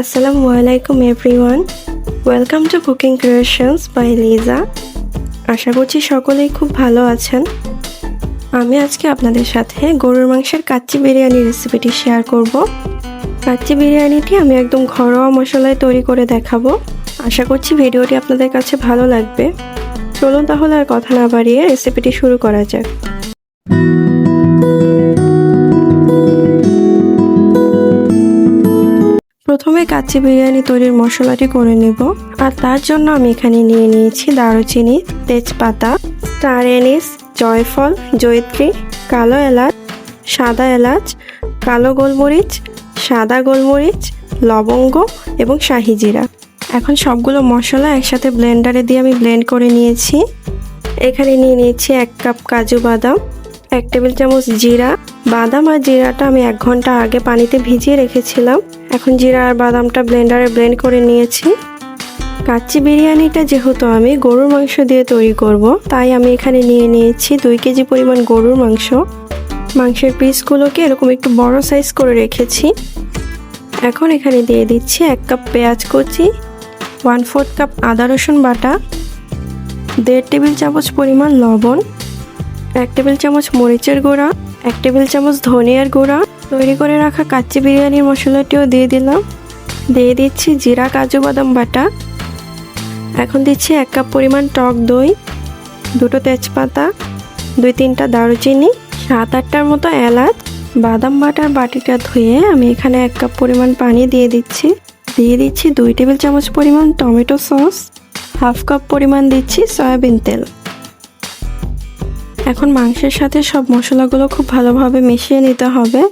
আসসালামু আলাইকুম everyone welcome to cooking creations by Liza আশা করছি সকলেই খুব ভালো আছেন। আমি আজকে আপনাদের সাথে গরুর মাংসের কাচ্চি বিরিয়ানি রেসিপিটি শেয়ার করব। কাচ্চি বিরিয়ানিটি আমি একদম ঘরোয়া মশলায় তৈরি করে দেখাবো। আশা করছি ভিডিওটি আপনাদের কাছে ভালো লাগবে। চলুন তাহলে আর কথা না বাড়িয়ে রেসিপিটি শুরু করা যাক। প্রথমে কাচ্চি বিরিয়ানি তৈরির মশলাটি করে নেব, আর তার জন্য আমি এখানে নিয়ে নিয়েছি দারুচিনি, তেজপাতা স্টার এনিস জয়ফল, জয়ত্রী, কালো এলাচ, সাদা এলাচ, কালো গোলমরিচ, সাদা গোলমরিচ, লবঙ্গ এবং শাহি জিরা। এখন সবগুলো মশলা একসাথে ব্লেন্ডারে দিয়ে আমি ব্লেন্ড করে নিয়েছি। এখানে নিয়ে নিয়েছি এক কাপ কাজু বাদাম, এক টেবিল চামচ জিরা। বাদাম আর জিরাটা আমি এক ঘণ্টা আগে পানিতে ভিজিয়ে রেখেছিলাম। এখন জিরা আর বাদামটা ব্লেন্ডারে ব্লেন্ড করে নিয়েছি। কাচ্চি বিরিয়ানিটা যেহেতু আমি গরুর মাংস দিয়ে তৈরি করব, তাই আমি এখানে নিয়ে নিয়েছি দুই কেজি পরিমাণ গরুর মাংস। মাংসের পিসগুলোকে এরকম একটু বড় সাইজ করে রেখেছি। এখন এখানে দিয়ে দিচ্ছি এক কাপ পেঁয়াজ কুচি, ওয়ান ফোর্থ কাপ আদা রসুন বাটা, দেড় টেবিল চামচ পরিমাণ লবণ, এক টেবিল চামচ মরিচের গুঁড়া, এক টেবিল চামচ ধনিয়ার গুঁড়া তৈরি করে রাখা কাচ্চি বিরিয়ানির মশলাটিও দিয়ে দিলাম। দিয়ে দিচ্ছি জিরা, কাজু, বাদাম বাটা। এখন দিচ্ছি এক কাপ পরিমাণ টক দই, দুটো তেজপাতা, দুই তিনটা দারুচিনি, সাত আটটার মতো এলাচ। বাদাম বাটার বাটিটা ধুয়ে আমি এখানে এক কাপ পরিমাণ পানি দিয়ে দিচ্ছি। দিয়ে দিচ্ছি দুই টেবিল চামচ পরিমাণ টমেটো সস, হাফ কাপ পরিমাণ দিচ্ছি সয়াবিন তেল। এখন মাংসের সাথে সব মশলাগুলো খুব ভালোভাবে মিশিয়ে নিতে হবে।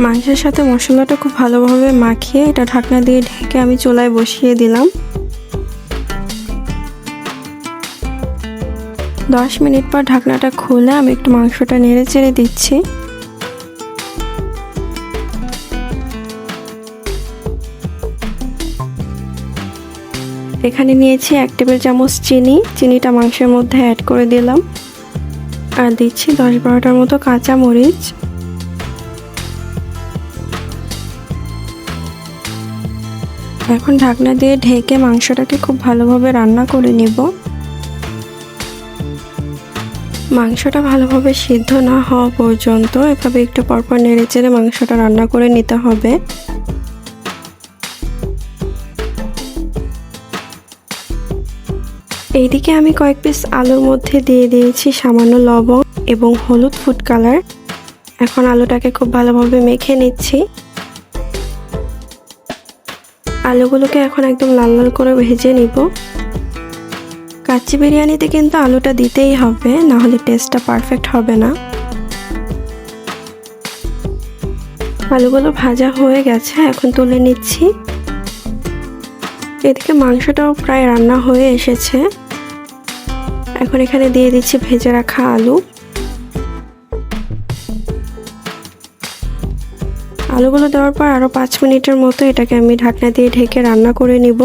মাংসের সাথে মশলাটা খুব ভালোভাবে মাখিয়ে এটা ঢাকনা দিয়ে ঢেকে আমি চুলায় বসিয়ে দিলাম। দশ মিনিট পর ঢাকনাটা খুলে আমি একটু মাংসটা নেড়ে চেড়ে দিচ্ছি। এখানে নিয়েছি এক টেবিল চামচ চিনি, চিনিটা মাংসের মধ্যে অ্যাড করে দিলাম। আর দিচ্ছি দশ বারোটার মতো কাঁচা মরিচ। এখন ঢাকনা দিয়ে ঢেকে মাংসটাকে খুব ভালোভাবে রান্না করে নিব। মাংসটা ভালোভাবে সিদ্ধ না হওয়া পর্যন্ত এভাবে একটু পরপর নেড়ে চেড়ে মাংসটা রান্না করে নিতে হবে। এইদিকে আমি কয়েক পিস আলুর মধ্যে দিয়ে দিয়েছি সামান্য লবণ এবং হলুদ ফুড কালার। এখন আলুটাকে খুব ভালোভাবে মেখে নিচ্ছি। আলুগুলোকে এখন একদম লাল লাল করে ভেজে নিব। কাচ্চি বিরিয়ানিতে কিন্তু আলুটা দিতেই হবে না হলে টেস্টটা পারফেক্ট হবে না। আলুগুলো ভাজা হয়ে গেছে, এখন তুলে নিচ্ছি। এদিকে মাংসটাও প্রায় রান্না হয়ে এসেছে। এখন এখানে দিয়ে দিচ্ছি ভেজে রাখা আলু। আলুগুলো দেওয়ার পর আরও পাঁচ মিনিটের মতো এটাকে আমি ঢাকনা দিয়ে ঢেকে রান্না করে নিব।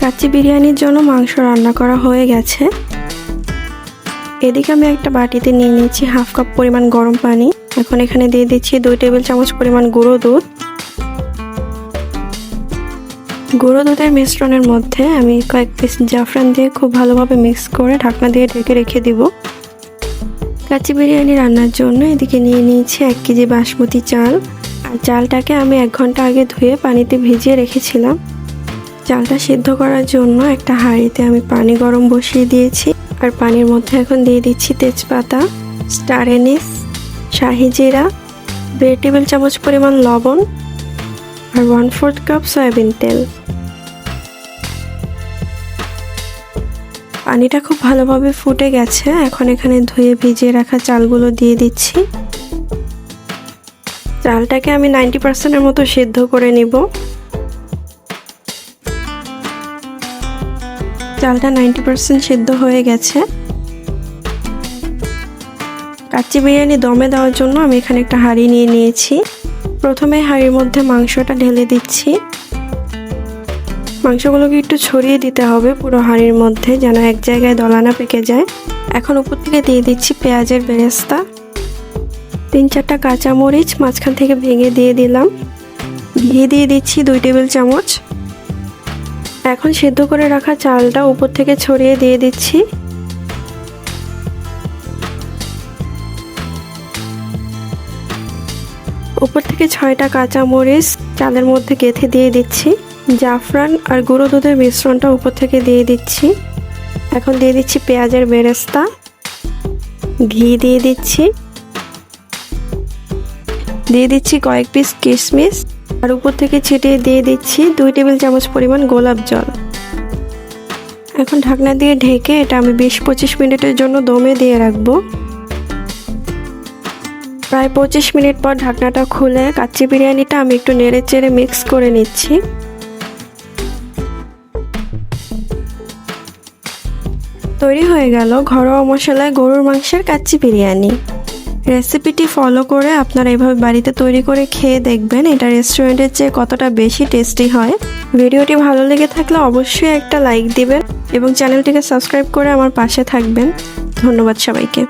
কাচ্চি বিরিয়ানির জন্য মাংস রান্না করা হয়ে গেছে। এদিকে আমি একটা বাটিতে নিয়ে নিয়েছি হাফ কাপ পরিমাণ গরম পানি। এখন এখানে দিয়ে দিচ্ছি দুই টেবিল চামচ পরিমাণ গুঁড়ো দুধ। গুঁড়ো দুধের মিশ্রণের মধ্যে আমি কয়েক পিস জাফরান দিয়ে খুব ভালোভাবে মিক্স করে ঢাকনা দিয়ে ঢেকে রেখে দিব। কাচি বিরিয়ানি রান্নার জন্য এদিকে নিয়ে নিয়েছি এক কেজি বাসমতি চাল। আর চালটাকে আমি এক ঘণ্টা আগে ধুয়ে পানিতে ভিজিয়ে রেখেছিলাম। চালটা সিদ্ধ করার জন্য একটা হাঁড়িতে আমি পানি গরম বসিয়ে দিয়েছি। আর পানির মধ্যে এখন দিয়ে দিচ্ছি তেজপাতা, স্টার এনিস, শাহি জিরা, দেড় টেবিল চামচ পরিমাণ লবণ আর ওয়ান ফোর্থ কাপ সয়াবিন তেল। পানিটা খুব ভালোভাবে ফুটে গেছে। এখন এখানে ধুয়ে ভিজিয়ে রাখা চালগুলো দিয়ে দিচ্ছি। চালটাকে আমি নাইনটি পার্সেন্টের মতো সিদ্ধ করে নিব। চালটা নাইনটি পার্সেন্ট সিদ্ধ হয়ে গেছে। কাচ্চি বিরিয়ানি দমে দেওয়ার জন্য আমি এখানে একটা হাঁড়ি নিয়ে নিয়েছি। প্রথমে হাঁড়ির মধ্যে মাংসটা ঢেলে দিচ্ছি। মাংসগুলোকে একটু ছড়িয়ে দিতে হবে পুরো হাঁড়ির মধ্যে, যেন এক জায়গায় দলানা পেকে যায়। এখন উপর থেকে দিয়ে দিচ্ছি পেঁয়াজের বেরেস্তা। তিন চারটা কাঁচামরিচ মাঝখান থেকে ভেঙে দিয়ে দিলাম। ঘি দিয়ে দিচ্ছি দুই টেবিল চামচ। এখন সেদ্ধ করে রাখা চালটা উপর থেকে ছড়িয়ে দিয়ে দিচ্ছি। উপর থেকে ছয়টা কাঁচা মরিচ চালের মধ্যে গেঁথে দিয়ে দিচ্ছি। জাফরান আর গুঁড়ো দুধের মিশ্রণটা উপর থেকে দিয়ে দিচ্ছি। এখন দিয়ে দিচ্ছি পেঁয়াজের বেরেস্তা। ঘি দিয়ে দিচ্ছি। দিয়ে দিচ্ছি কয়েক পিস কিশমিশ। আর উপর থেকে ছিটিয়ে দিয়ে দিচ্ছি দুই টেবিল চামচ পরিমাণ গোলাপ জল। এখন ঢাকনা দিয়ে ঢেকে এটা আমি বিশ পঁচিশ মিনিটের জন্য দমে দিয়ে রাখব। প্রায় পঁচিশ মিনিট পর ঢাকনাটা খুলে কাচ্চি বিরিয়ানিটা আমি একটু নেড়ে চেড়ে মিক্স করে নিচ্ছি। তৈরি হয়ে গেল ঘরোয়া মশলায় গরুর মাংসের কাচ্চি বিরিয়ানি। রেসিপিটি ফলো করে আপনারা এভাবে বাড়িতে তৈরি করে খেয়ে দেখবেন এটা রেস্টুরেন্টের চেয়ে কতটা বেশি টেস্টি হয়। ভিডিওটি ভালো লেগে থাকলে অবশ্যই একটা লাইক দিবেন এবং চ্যানেলটিকে সাবস্ক্রাইব করে আমার পাশে থাকবেন। ধন্যবাদ সবাইকে।